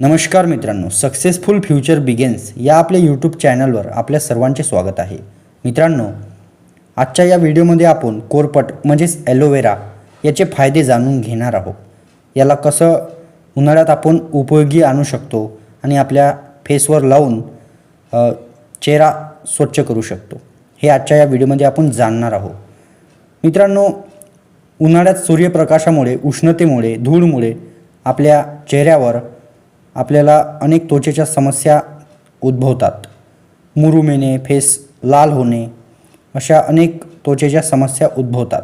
नमस्कार मित्रांनो successful future begins या आपल्या यूट्यूब चॅनलवर आपल्या सर्वांचे स्वागत आहे. मित्रांनो आजच्या या व्हिडिओमध्ये आपण कोरपट म्हणजेच ॲलोवेरा याचे फायदे जाणून घेणार आहोत. याला कसं उन्हाळ्यात आपण उपयोगी आणू शकतो आणि आपल्या फेसवर लावून चेहरा स्वच्छ करू शकतो हे आजच्या या व्हिडिओमध्ये आपण जाणणार आहोत. मित्रांनो उन्हाळ्यात सूर्यप्रकाशामुळे उष्णतेमुळे धूळमुळे आपल्या चेहऱ्यावर आपल्याला अनेक त्वचेच्या समस्या उद्भवतात. मुरूम येणे फेस लाल होणे अशा अनेक त्वचेच्या समस्या उद्भवतात.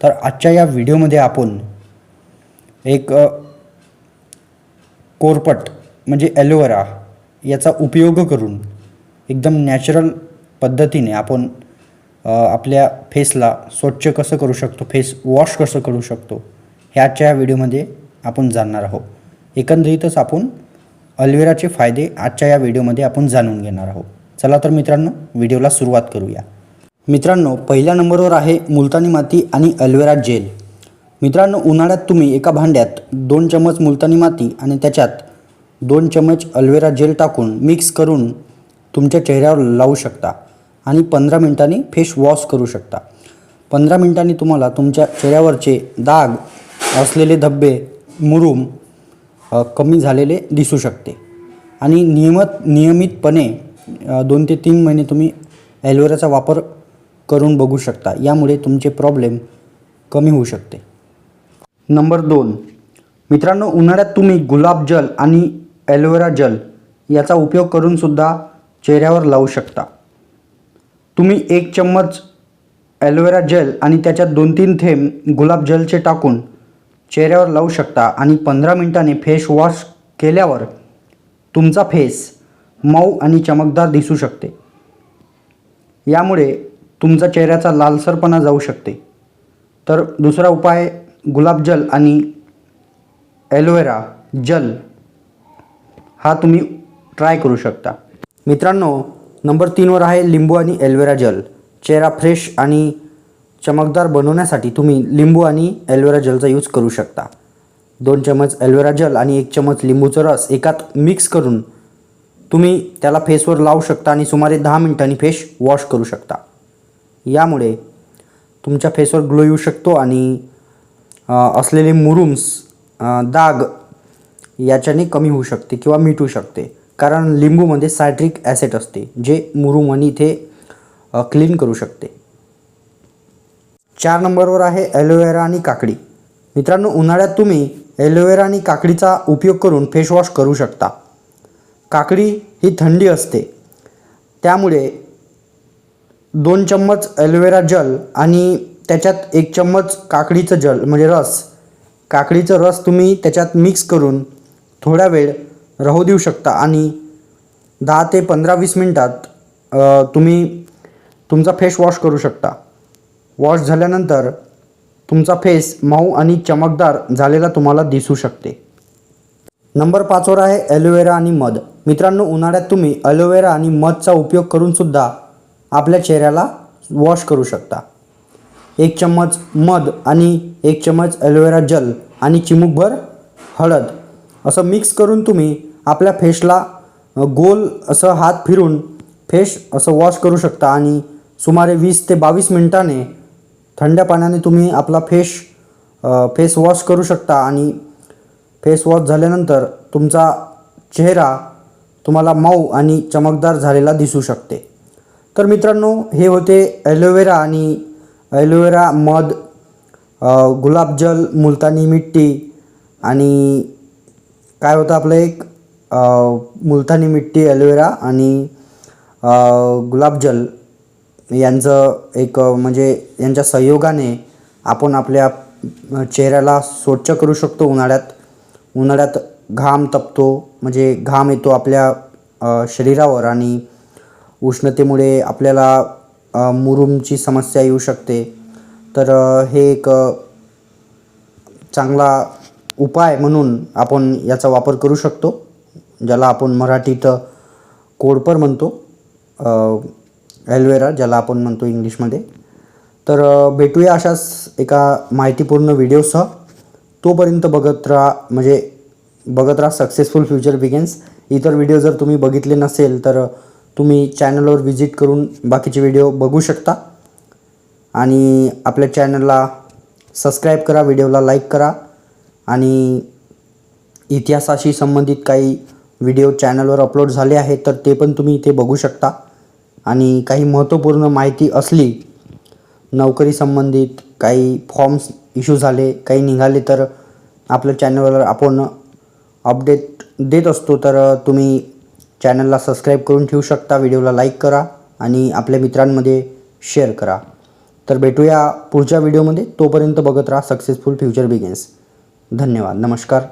तर आजच्या या व्हिडिओमध्ये आपण एक कोरपट म्हणजे ॲलोवेरा याचा उपयोग करून एकदम नॅचरल पद्धतीने आपण आपल्या फेसला स्वच्छ कसं करू शकतो फेस वॉश कसं करू शकतो ह्याच्या आजच्या या व्हिडिओमध्ये आपण जाणणार आहोत. एकंदरीतच आपण अल्वेराचे फायदे आजच्या या व्हिडिओमध्ये आपण जाणून घेणार आहोत. चला तर मित्रांनो व्हिडिओला सुरुवात करूया. मित्रांनो पहिल्या नंबरवर आहे मुलतानी माती आणि अल्वेरा जेल. मित्रांनो उन्हाळ्यात तुम्ही एका भांड्यात दोन चमच मुलतानी माती आणि त्याच्यात दोन चमच अल्वेरा जेल टाकून मिक्स करून तुमच्या चेहऱ्यावर लावू शकता आणि पंधरा मिनिटांनी फेस वॉश करू शकता. पंधरा मिनिटांनी तुम्हाला तुमच्या चेहऱ्यावरचे दाग असलेले धब्बे मुरूम कमी झालेले दिसू शकते. आणि नियमित नियमितपणे दोन ते तीन महिने तुम्ही ॲलोवेराचा वापर करून बघू शकता. यामुळे तुमचे प्रॉब्लेम कमी होऊ शकते. नंबर दोन. मित्रांनो उन्हाळ्यात तुम्ही गुलाब जल आणि ॲलोवेरा जल याचा उपयोग करूनसुद्धा चेहऱ्यावर लावू शकता. तुम्ही एक चम्मच ॲलोवेरा जेल आणि त्याच्यात दोन तीन थेंब गुलाब जलचे टाकून चेहऱ्यावर लावू शकता आणि पंधरा मिनिटांनी फेस वॉश केल्यावर तुमचा फेस मऊ आणि चमकदार दिसू शकते. यामुळे तुमचा चेहऱ्याचा लालसरपणा जाऊ शकते. तर दुसरा उपाय गुलाबजल आणि ॲलोवेरा जल हा तुम्ही ट्राय करू शकता. मित्रांनो नंबर तीनवर आहे लिंबू आणि ॲलोवेरा जल. चेहरा फ्रेश आणि चमकदार बनवण्यासाठी तुम्ही लिंबू आणि ॲलोवेरा जलचा यूज करू शकता. दोन चमच ॲलोवेरा जल आणि एक चमच लिंबूचा रस एकात मिक्स करून तुम्ही त्याला फेसवर लावू शकता आणि सुमारे दहा मिनिटांनी फेस वॉश करू शकता. यामुळे तुमच्या फेसवर ग्लो येऊ शकतो आणि असलेले मुरुम्स दाग याच्याने कमी होऊ शकते किंवा मिटू शकते. कारण लिंबूमध्ये सायट्रिक ॲसिड असते जे मुरुम आणि इथे क्लीन करू शकते. चार नंबरवर आहे ॲलोवेरा आणि काकडी. मित्रांनो उन्हाळ्यात तुम्ही ॲलोवेरा आणि काकडीचा उपयोग करून फेसवॉश करू शकता. काकडी ही थंडी असते. त्यामुळे दोन चम्मच ॲलोवेरा जल आणि त्याच्यात एक चम्मच काकडीचं जल म्हणजे रस. काकडीचं रस तुम्ही त्याच्यात मिक्स करून थोडा वेळ राहू देऊ शकता आणि दहा ते पंधरा वीस मिनटात तुम्ही तुमचा फेस वॉश करू शकता. वॉश झाल्यानंतर तुमचा फेस मऊ आणि चमकदार झालेला तुम्हाला दिसू शकते. नंबर पाचवर आहे ॲलोवेरा आणि मध. मित्रांनो उन्हाळ्यात तुम्ही ॲलोवेरा आणि मधचा उपयोग करूनसुद्धा आपल्या चेहऱ्याला वॉश करू शकता. एक चम्मच मध आणि एक चम्मच ॲलोवेरा जल आणि चिमूकभर हळद. असं मिक्स करून तुम्ही आपल्या फेसला गोल असं हात फिरून फेस असं वॉश करू शकता आणि सुमारे वीस ते बावीस मिनिटाने थंड पाण्याने तुम्ही आपला फेश फेस वॉश करू शकता आणि फेस वॉश झाल्यानंतर तुमचा चेहरा तुम्हाला मऊ आणि चमकदार झालेला दिसू शकते. तर मित्रांनो हे होते ॲलोवेरा आणि ॲलोवेरा मध गुलाबजल मुलतानी मिट्टी आणि काय होतं आपलं एक मुलतानी मिट्टी ॲलोवेरा आणि गुलाबजल यांचं एक म्हणजे यांच्या संयोगाने आपण आपल्या चेहऱ्याला स्वच्छ करू शकतो. उन्हाळ्यात उन्हाळ्यात घाम तपतो. म्हणजे घाम येतो आपल्या शरीरावर आणि उष्णतेमुळे आपल्याला मुरुमची मुरूमची समस्या येऊ शकते. तर हे एक चांगला उपाय म्हणून आपण याचा वापर करू शकतो ज्याला आपण मराठीत कोडपर म्हणतो. ॲलोवेरा ज्याला आपण म्हणतो इंग्लिशमध्ये. तर भेटूया अशाच एका माहितीपूर्ण व्हिडिओसह. तोपर्यंत बघत राहा म्हणजे बघत राहा सक्सेसफुल फ्युचर बिगिन्स इतर व्हिडिओ जर तुम्ही बघितले नसेल तर तुम्ही चॅनलवर व्हिजिट करून बाकीचे व्हिडिओ बघू शकता. आणि आपल्या चॅनलला सबस्क्राईब करा व्हिडिओला लाईक करा. आणि इतिहासाशी संबंधित काही व्हिडिओ चॅनलवर अपलोड झाले आहेत तर ते पण तुम्ही इथे बघू शकता. आणि काही महत्त्वपूर्ण माहिती असली नोकरी संबंधित काही फॉर्म्स इश्यू झाले काही निघाले तर आपल्या चॅनलवर आपण अपडेट देत असतो. तर तुम्ही चॅनलला सबस्क्राईब करून ठेवू शकता व्हिडिओला लाईक करा आणि आपल्या मित्रांमध्ये शेअर करा. तर भेटूया पुढच्या व्हिडिओमध्ये तोपर्यंत बघत राहा सक्सेसफुल फ्युचर बिगिन्स धन्यवाद. नमस्कार.